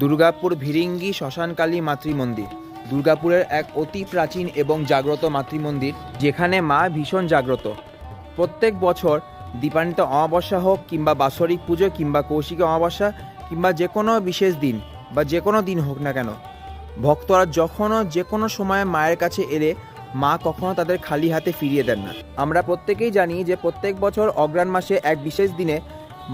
দুর্গাপুর ভিরিঙ্গি শ্মশানকালী মাতৃমন্দির। দুর্গাপুরের এক অতি প্রাচীন এবং জাগ্রত মাতৃমন্দির, যেখানে মা ভীষণ জাগ্রত। প্রত্যেক বছর দীপান্বিত অমাবস্যা হোক কিংবা বাৎসরিক পুজো কিংবা কৌশিক অমাবস্যা কিংবা যে কোনো বিশেষ দিন বা যে কোনো দিন হোক না কেন, ভক্তরা যখনও যে কোনো সময় মায়ের কাছে এলে মা কখনো তাদের খালি হাতে ফিরিয়ে দেন না। আমরা প্রত্যেকেই জানি যে প্রত্যেক বছর অগ্রাণ মাসে এক বিশেষ দিনে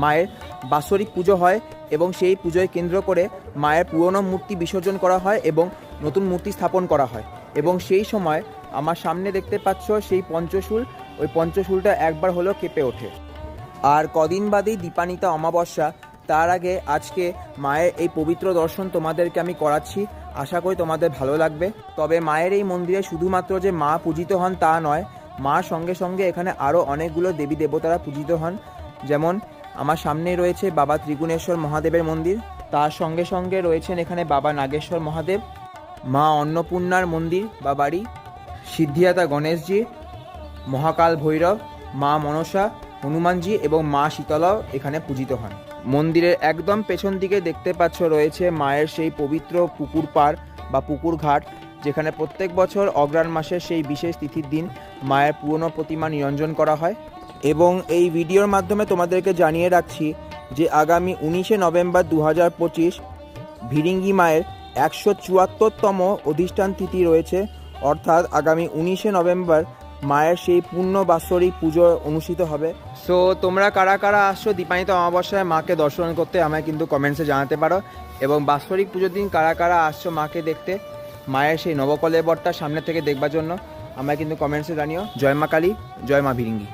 মায়ের বাৎসরিক পুজো হয় এবং সেই পুজোয় কেন্দ্র করে মায়ের পুরনো মূর্তি বিসর্জন করা হয় এবং নতুন মূর্তি স্থাপন করা হয়। এবং সেই সময় আমার সামনে দেখতে পাচ্ছ সেই পঞ্চশূল, ওই পঞ্চশূলটা একবার হলেও কেঁপে ওঠে। আর কদিন বাদেই দীপানিতা অমাবস্যা, তার আগে আজকে মায়ের এই পবিত্র দর্শন তোমাদেরকে আমি করাচ্ছি। আশা করি তোমাদের ভালো লাগবে। তবে মায়ের এই মন্দিরে শুধুমাত্র যে মা পূজিত হন তা নয়, মা সঙ্গে সঙ্গে এখানে আরও অনেকগুলো দেবী দেবতারা পূজিত হন। যেমন আমার সামনে রয়েছে বাবা ত্রিগুণেশ্বর মহাদেবের মন্দির। তার সঙ্গে সঙ্গে রয়েছেন এখানে বাবা নাগেশ্বর মহাদেব, মা অন্নপূর্ণার মন্দির বা বাড়ি, সিদ্ধিদাতা গণেশজি, মহাকাল ভৈরব, মা মনসা, হনুমানজি এবং মা শীতলাও এখানে পূজিত হন। মন্দিরের একদম পেছন দিকে দেখতে পাচ্ছ রয়েছে মায়ের সেই পবিত্র পুকুর পাড় বা পুকুর ঘাট, যেখানে প্রত্যেক বছর অগ্রাণ মাসের সেই বিশেষ তিথির দিন মায়ের পুরনো প্রতিমা নিরঞ্জন করা হয়। এবং এই ভিডিওর মাধ্যমে তোমাদেরকে জানিয়ে রাখছি যে আগামী উনিশে নভেম্বর দু হাজার পঁচিশ ভিরিঙ্গি মায়ের একশো চুয়াত্তরতম অধিষ্ঠান তিথি রয়েছে। অর্থাৎ আগামী উনিশে নভেম্বর মায়ের সেই পূর্ণ বাৎসরিক পুজো অনুষ্ঠিত হবে। সো তোমরা কারা কারা আসছো দীপানিত অমাবস্যায় মাকে দর্শন করতে আমায় কিন্তু কমেন্টসে জানাতে পারো। এবং বাৎসরিক পুজোর দিন কারা কারা আসছো মাকে দেখতে, মায়ের সেই নবকলেবরটা সামনে থেকে দেখবার জন্য আমায় কিন্তু কমেন্টসে জানিও। জয় মা কালী, জয় মা ভিরিঙ্গি।